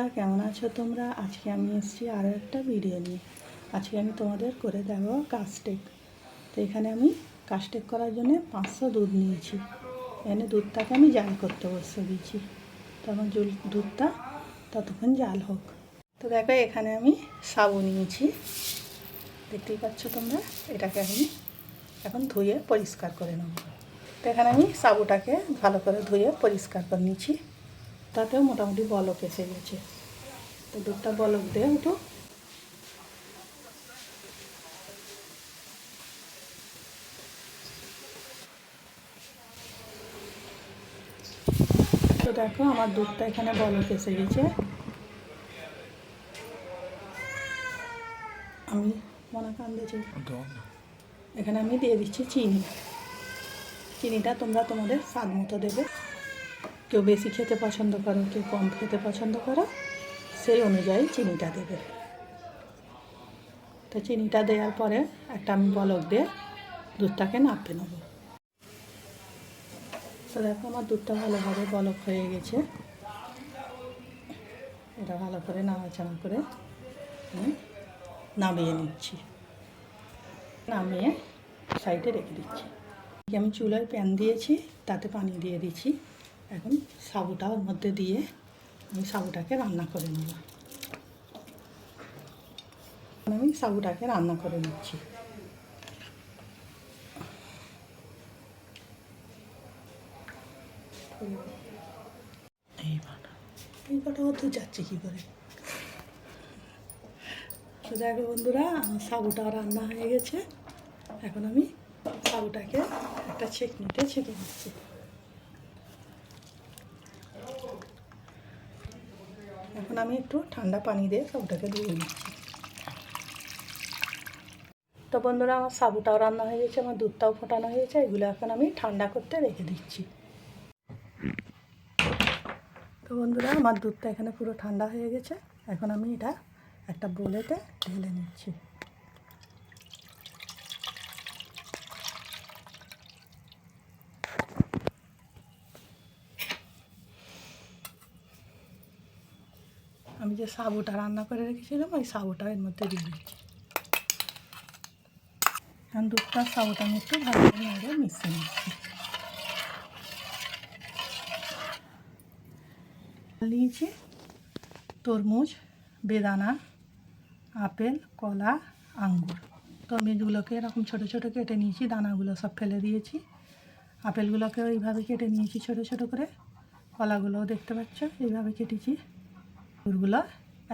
বন্ধুরা, কেমন আছো তোমরা? আজকে আমি এসেছি আরও একটা ভিডিও নিয়ে। আজকে আমি তোমাদের করে দেবো কাস্টেক তো এখানে আমি কাস্টেক করার জন্য পাঁচশো দুধ নিয়েছি। এখানে দুধটাকে আমি জাল করতে বসে দিয়েছি। তো আমার জল- দুধটা ততক্ষণ জাল হোক। তো দেখো, এখানে আমি সাবু নিয়েছি। দেখতেই পাচ্ছ তোমরা? এটাকে আমি এখন ধুয়ে পরিষ্কার করে নেব। তো এখানে আমি সাবুটাকে ভালো করে ধুয়ে পরিষ্কার করে নিয়েছি। তাতেও মোটামুটি বলক এসে গেছে। তো দুধটা বলক দিয়ে একটু তো দেখো, আমার দুধটা এখানে বলক এসে গেছে। আমি মনে কান্দেছি এখানে আমি দিয়ে দিচ্ছি চিনি। চিনিটা তোমরা তোমাদের স্বাদ মতো দেবে। কেউ বেশি খেতে পছন্দ করো, কেউ কম খেতে পছন্দ করো। সেই অনুযায়ী চিনিটা দেবে। তো চিনিটা দেওয়ার পরে একটা আমি বলক দিয়ে দুধটাকে নাপতে নেব। তো দেখো আমার দুধটা ভালোভাবে বলক হয়ে গেছে। এটা ভালো করে নাড়াচাড়া করে আমি নামিয়ে নিচ্ছি। নামিয়ে সাইডে রেখে দিচ্ছি। আমি চুলায় প্যান দিয়েছি, তাতে পানি দিয়ে দিচ্ছি। এখন সাবুটা ওর মধ্যে দিয়ে আমি সাবুটাকে রান্না করে নেব। আমি সাবুটাকে রান্না করে নিচ্ছি। এইবার এইবারটা অত যাচ্ছে কী করে? তো দেখো বন্ধুরা, আমার সাবুটা রান্না হয়ে গেছে। এখন আমি সাবুটাকে একটা ছেঁকনিতে ছেঁকে নিচ্ছি। এখন আমি একটু ঠান্ডা পানি দিয়ে সাবুটাকে ধুয়ে নিচ্ছি। তো বন্ধুরা, আমার সাবুটাও রান্না হয়ে গেছে, আমার দুধটাও ফোটানো হয়েছে এগুলো এখন আমি ঠান্ডা করতে রেখে দিচ্ছি। তো বন্ধুরা, আমার দুধটা এখানে পুরো ঠান্ডা হয়ে গেছে, এখন আমি এটা একটা বোলেতে ঢেলে নিচ্ছি। আমি যে সাবুটা রান্না করে রেখেছিলাম, ওই সাবুটা এর মধ্যে দিয়ে দিচ্ছি। কারণ দুধটা সাবুটা আমি একটু ভালো করে আগে মিশিয়ে নিচ্ছি। নিয়েছি তরমুজ, বেদানা, আপেল, কলা, আঙ্গুর। তরমুজগুলোকে এরকম ছোটো ছোটো কেটে নিয়েছি, দানাগুলো সব ফেলে দিয়েছি। আপেলগুলোকে এইভাবে কেটে নিয়েছি ছোটো ছোটো করে। কলাগুলোও দেখতে পাচ্ছ, এইভাবে কেটেছি। আঙ্গুরগুলো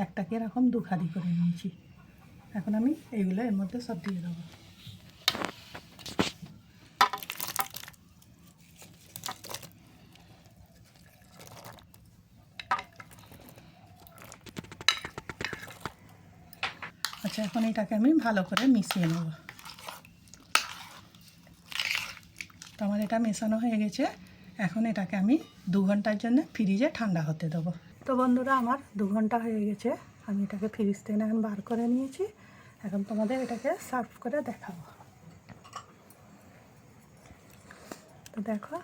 একটাকে এরকম দুখাদি করে নিয়েছি। এখন আমি এইগুলো এর মধ্যে সব দিয়ে দেবো। আচ্ছা এখন এটাকে আমি ভালো করে মিশিয়ে নেব। তো আমার এটা মেশানো হয়ে গেছে। এখন এটাকে আমি দু ঘণ্টার জন্য ফ্রিজে ঠান্ডা হতে দেবো। তো বন্ধুরা, আমার দু ঘণ্টা হয়ে গেছে। আমি এটাকে ফ্রিজ থেকে এখন বার করে নিয়েছি। এখন তোমাদের এটাকে সার্ভ করে দেখাবো। তো দেখো।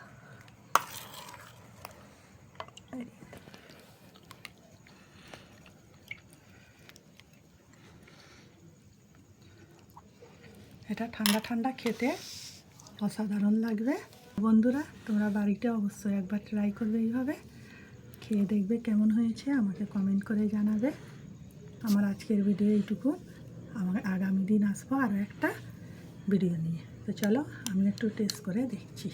এটা ঠান্ডা ঠান্ডা খেতে অসাধারণ লাগবে। বন্ধুরা, তোমরা বাড়িতে অবশ্যই একবার ট্রাই করবে এইভাবে। খেয়ে দেখবে কেমন হয়েছে, আমাকে কমেন্ট করে জানাবে। আমার আজকের ভিডিও এইটুকু। আমার আগামী দিন আসব আরও একটা ভিডিও নিয়ে। তো চলো, আমি একটু টেস্ট করে দেখছি।